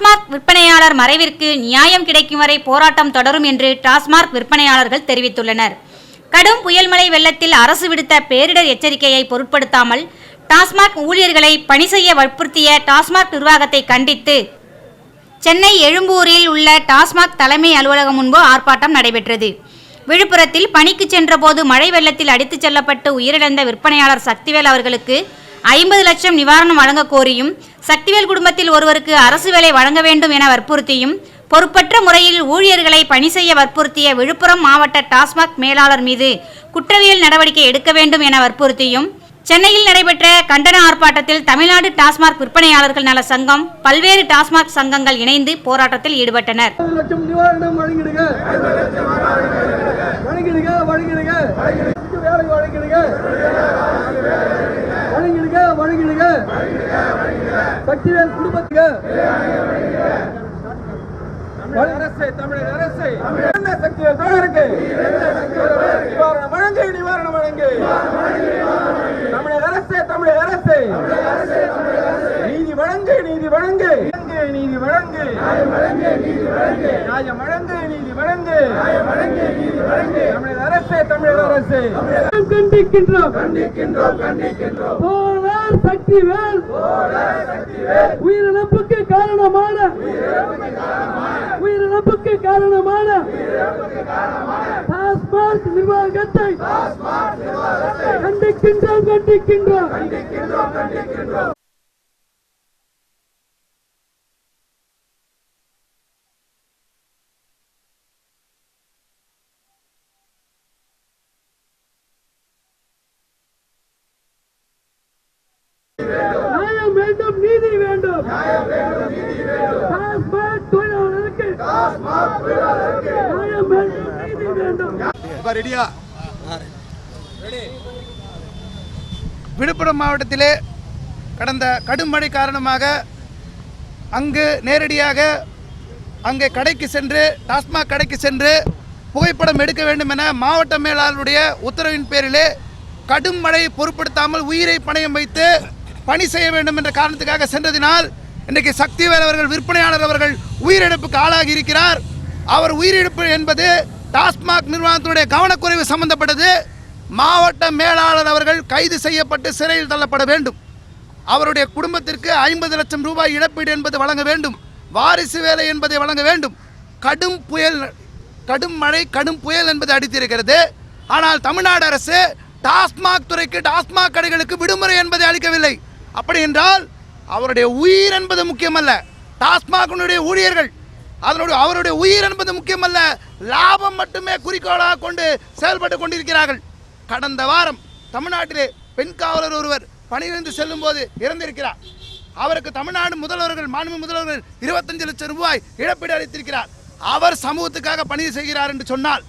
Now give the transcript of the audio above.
டாஸ்மாக் விற்பனையாளர் மறைவிற்கு நியாயம் கிடைக்கும் வரை போராட்டம் தொடரும் என்று டாஸ்மாக் விற்பனையாளர்கள் தெரிவித்துள்ளனர். கடும் புயல் மழை வெள்ளத்தில் அரசு விடுத்த பேரிடர் எச்சரிக்கையை பொருட்படுத்தாமல் டாஸ்மாக் ஊழியர்களை பணி செய்ய வற்புறுத்திய டாஸ்மாக் நிர்வாகத்தை கண்டித்து சென்னை எழும்பூரில் உள்ள டாஸ்மாக் தலைமை அலுவலகம் முன்பு ஆர்ப்பாட்டம் நடைபெற்றது. விழுப்புரத்தில் பணிக்கு சென்றபோது மழை வெள்ளத்தில் அடித்துச் செல்லப்பட்டு உயிரிழந்த விற்பனையாளர் சக்திவேல் அவர்களுக்கு ஐம்பது லட்சம் நிவாரணம் வழங்க கோரியும் சக்திவேல் குடும்பத்தில் ஒருவருக்கு அரசு வேலை வழங்க வேண்டும் என வற்புறுத்தியும் பொறுப்பற்ற முறையில் ஊழியர்களை பணி செய்ய வற்புறுத்திய விழுப்புரம் மாவட்ட டாஸ்மாக் மேலாளர் மீது குற்றவியல் நடவடிக்கை எடுக்க வேண்டும் என வற்புறுத்தியும் சென்னையில் நடைபெற்ற கண்டன ஆர்ப்பாட்டத்தில் தமிழ்நாடு டாஸ்மாக் விற்பனையாளர்கள் நல சங்கம் பல்வேறு டாஸ்மாக் சங்கங்கள் இணைந்து போராட்டத்தில் ஈடுபட்டனர் ஐம்பது லட்சம் நிவாரணம் வழங்கிடுங்க வழங்கிடுங்க வழங்கிடுங்க வேலை வழங்கிடுங்க வழங்கிடுங்க வழங்கிடுங்க சக்திவேல் குடும்பத்துக்கு. அரசு தமிழக அரசு. என்ன சக்திவேல் தொடருக்கு நிவாரணம் வழங்கு நிவாரணம் வழங்கு. தமிழக அரசு தமிழக அரசு. நீதி வழங்கு நீதி வழங்கு. நீதி வழங்கு. நியாயம் வழங்கு நீதி வழங்கு. தமிழக அரசு தமிழக அரசு. கண்டிக்கின்றோம் கண்டிக்கின்றோம் கண்டிக்கின்றோம். போரார் சக்திவேல் உயிரிழப்புக்கு காரணமான உயிரிழப்புக்கு காரணமான டாஸ்மாக் நிர்வாகத்தை கண்டிக்கின்றோம் கண்டிக்கின்றோம் நியாயம் வேண்டும் நீதி வேண்டும் டாஸ்மாக் தொழிலாளருக்கு நியாயம் வேண்டும் நீதி வேண்டும் இப்போ ரெடியா விழுப்புரம் மாவட்டத்திலே கடந்த கடும் மழை காரணமாக அங்கு நேரடியாக அங்கே கடைக்கு சென்று டாஸ்மாக் கடைக்கு சென்று புகைப்படம் எடுக்க வேண்டும் என மாவட்ட மேலாளருடைய உத்தரவின் பேரிலே கடும் மழையை பொருட்படுத்தாமல் உயிரை பணயம் வைத்து பணி செய்ய வேண்டும் என்ற காரணத்துக்காக சென்றதினால் இன்றைக்கு சக்திவேல் அவர்கள் விற்பனையாளர் அவர்கள் உயிரிழப்புக்கு ஆளாகி இருக்கிறார். அவர் உயிரிழப்பு என்பது டாஸ்மாக் நிறுவனத்தினுடைய கவனக்குறைவு சம்பந்தப்பட்டது. மாவட்ட மேலாளர் அவர்கள் கைது செய்யப்பட்டு சிறையில் தள்ளப்பட வேண்டும். அவருடைய குடும்பத்திற்கு ஐம்பது லட்சம் ரூபாய் இழப்பீடு என்பது வழங்க வேண்டும். வாரிசு வேலை என்பதை வழங்க வேண்டும். கடும் புயல் கடும் மழை கடும் புயல் என்பது அடித்திருக்கிறது. ஆனால் தமிழ்நாடு அரசு டாஸ்மாக் துறைக்கு டாஸ்மாக் கடைகளுக்கு விடுமுறை என்பதை அளிக்கவில்லை. அப்படி என்றால் அவருடைய உயிர் என்பது முக்கியமல்ல. டாஸ்மாகனுடைய ஊழியர்கள் அதனுடைய அவருடைய உயிர் என்பது முக்கியமல்ல. லாபம் மட்டுமே குறிக்கோளாக கொண்டு செயல்பட்டு கொண்டிருக்கிறார்கள். கடந்த வாரம் தமிழ்நாட்டிலே பெண் காவலர் ஒருவர் பணியிலிருந்து செல்லும் போது இறந்திருக்கிறார். அவருக்கு தமிழ்நாடு முதல்வர்கள் மாண்பு முதல்வர்கள் இருபத்தஞ்சு லட்சம் ரூபாய் இழப்பீடு அளித்திருக்கிறார். அவர் சமூகத்துக்காக பணி செய்கிறார் என்று சொன்னால்